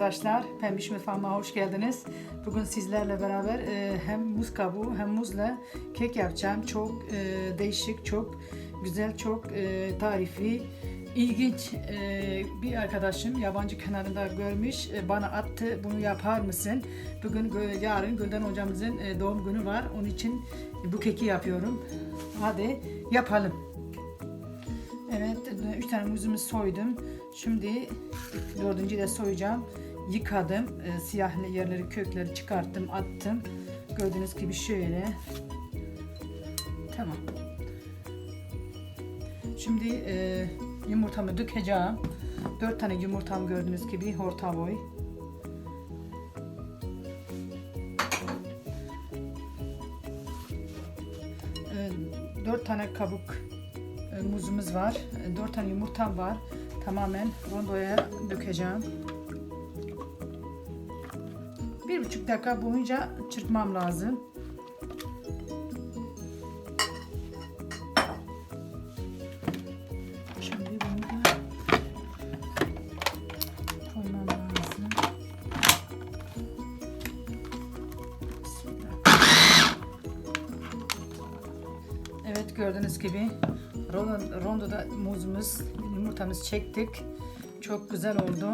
arkadaşlar. Pembiş Mutfağıma hoş geldiniz. Bugün sizlerle beraber e, hem muz kabuğu hem muzla kek yapacağım. Çok e, değişik, çok güzel, çok e, tarifi, ilginç e, bir arkadaşım yabancı kanalında görmüş. E, bana attı bunu yapar mısın? Bugün yarın Gülden hocamızın e, doğum günü var. Onun için bu keki yapıyorum. Hadi yapalım. Evet, üç tane muzumu soydum. Şimdi dördüncü de soyacağım. Yıkadım. E, siyah yerleri, kökleri çıkarttım, attım. Gördüğünüz gibi şöyle. Tamam. Şimdi e, yumurtamı dökeceğim. Dört tane yumurtam gördüğünüz gibi orta boy. E, dört tane kabuk e, muzumuz var. E, Dört tane yumurtam var. Tamamen rondoya dökeceğim. Bir buçuk dakika boyunca çırpmam lazım. Evet gördüğünüz gibi rondo- rondoda muzumuz, yumurtamız çektik. Çok güzel oldu.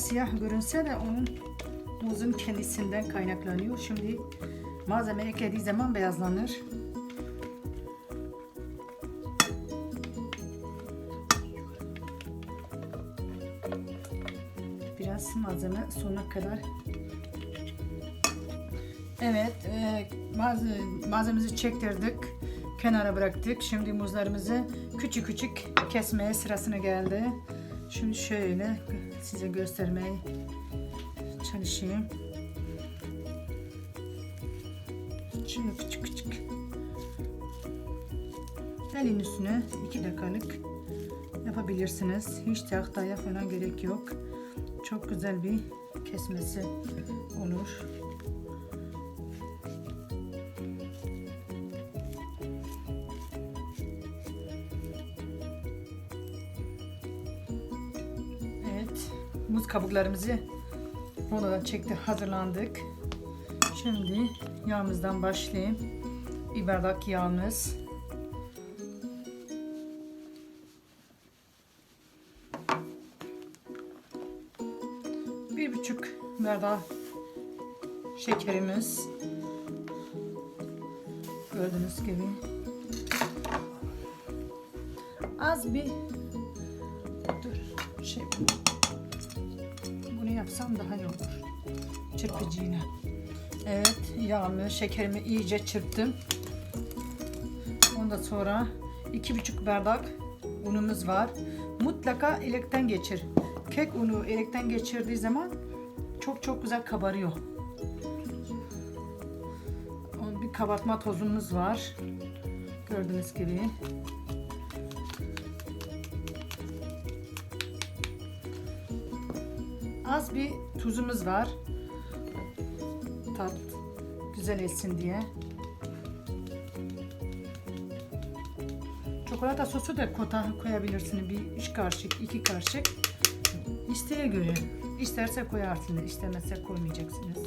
Siyah görünse de onun muzun kendisinden kaynaklanıyor. Şimdi malzeme eklediği zaman beyazlanır. Biraz malzeme sonuna kadar Evet, e, malze- malzememizi çektirdik. Kenara bıraktık. Şimdi muzlarımızı küçük küçük kesmeye sırasına geldi. Şimdi şöyle size göstermeye çalışayım. Şöyle küçük küçük. Elin üstüne 2 dakikalık yapabilirsiniz. Hiç tahtaya falan gerek yok. Çok güzel bir kesmesi olur. Muz kabuklarımızı rondodan çekti, hazırlandık. Şimdi yağımızdan başlayayım. Bir bardak yağımız. Bir buçuk bardak şekerimiz. Gördüğünüz gibi. Az bir dur şey yapsam daha iyi olur. Çırpıcıyla. Evet yağımı şekerimi iyice çırptım. Ondan sonra iki buçuk bardak unumuz var. Mutlaka elekten geçir. Kek unu elekten geçirdiği zaman çok çok güzel kabarıyor. Bir kabartma tozumuz var. Gördüğünüz gibi Az bir tuzumuz var. Tat güzel etsin diye. Çikolata sosu da kota koyabilirsiniz. Bir üç kaşık, iki kaşık. İsteğe göre. İsterse koyarsınız, istemezse koymayacaksınız.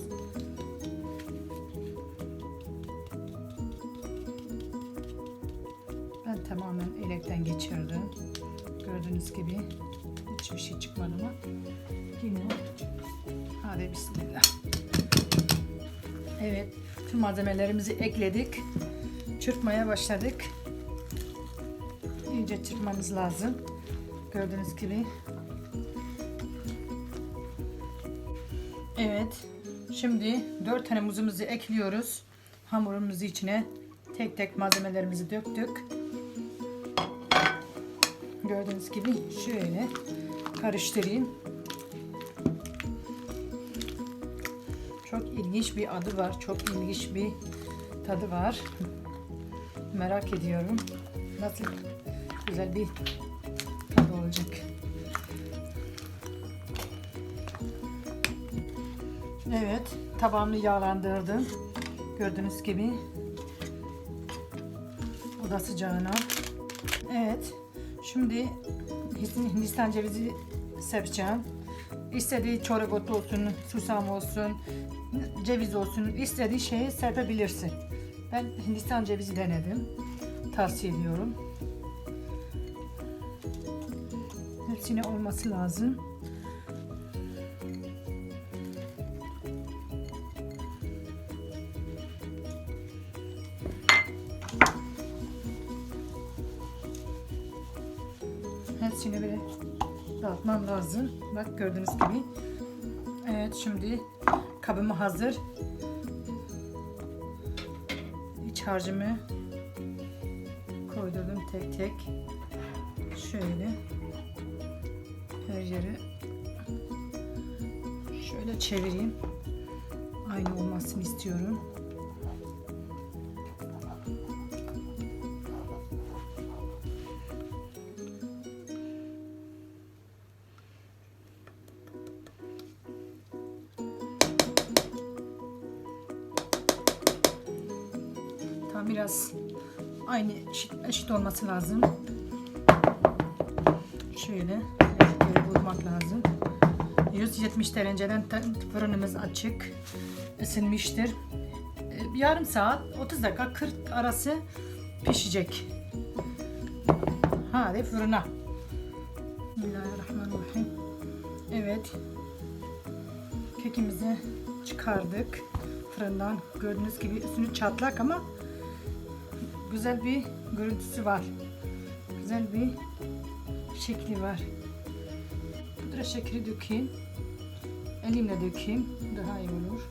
Ben tamamen elekten geçirdim. Gördüğünüz gibi hiçbir şey çıkmadı ama yine hadi bismillah. Evet, tüm malzemelerimizi ekledik. Çırpmaya başladık. İyice çırpmamız lazım. Gördüğünüz gibi. Evet. Şimdi 4 tane muzumuzu ekliyoruz. Hamurumuzu içine tek tek malzemelerimizi döktük. Gördüğünüz gibi şöyle karıştırayım. Çok ilginç bir adı var. Çok ilginç bir tadı var. Merak ediyorum. Nasıl güzel bir tadı olacak. Evet, tabağımı yağlandırdım. Gördüğünüz gibi. Oda sıcağına. Evet, şimdi Hindistan cevizi serpeceğim. İstediği çorak otu olsun, susam olsun, ceviz olsun, istediği şeyi serpebilirsin. Ben Hindistan cevizi denedim. Tavsiye ediyorum. Hepsine olması lazım. Hepsini böyle dağıtmam lazım. Bak gördüğünüz gibi. Evet şimdi kabım hazır. İç harcımı koydurdum tek tek. Şöyle her yeri şöyle çevireyim. Aynı olmasını istiyorum. Biraz aynı eşit, eşit olması lazım. Şöyle vurmak lazım. 170 dereceden fırınımız açık. ısınmıştır. Ee, Yarım saat 30 dakika 40 arası pişecek. Hadi fırına. Bismillahirrahmanirrahim. Evet. Kekimizi çıkardık fırından. Gördüğünüz gibi üstünü çatlak ama güzel bir görüntüsü var. Güzel bir şekli var. Pudra şekeri dökeyim. Elimle dökeyim. Daha iyi olur.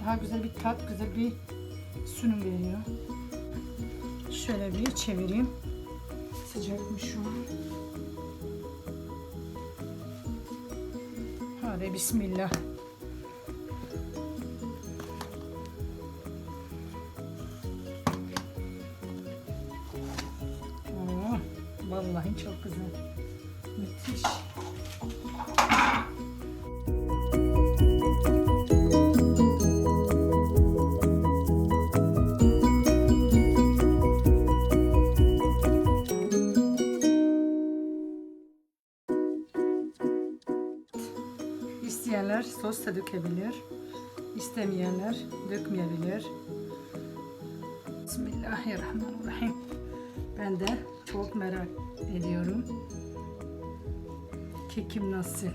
Daha güzel bir tat, güzel bir sunum veriyor. Şöyle bir çevireyim. Sıcakmış şu an. Hadi bismillah. Oo, vallahi çok güzel. Müthiş. Sos da dökebilir. İstemeyenler dökmeyebilir. Bismillahirrahmanirrahim. Ben de çok merak ediyorum. Kekim nasıl?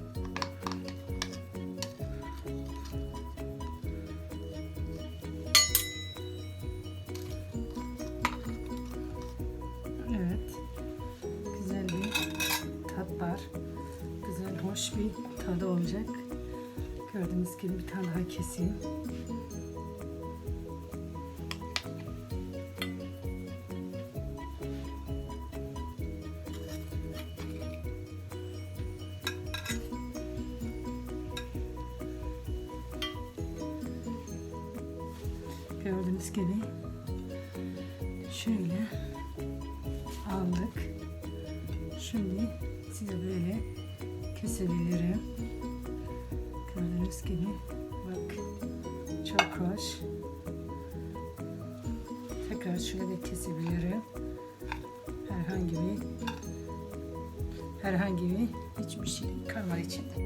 Evet. Güzel bir tat var. Güzel, hoş bir tadı olacak. Gördüğünüz gibi bir tane daha keseyim. Gördüğünüz gibi şöyle aldık. Şimdi size böyle kesebilirim. Gibi bak çok hoş. Tekrar şöyle kesebilirim. Herhangi bir herhangi bir hiçbir şey kalmadı içinde.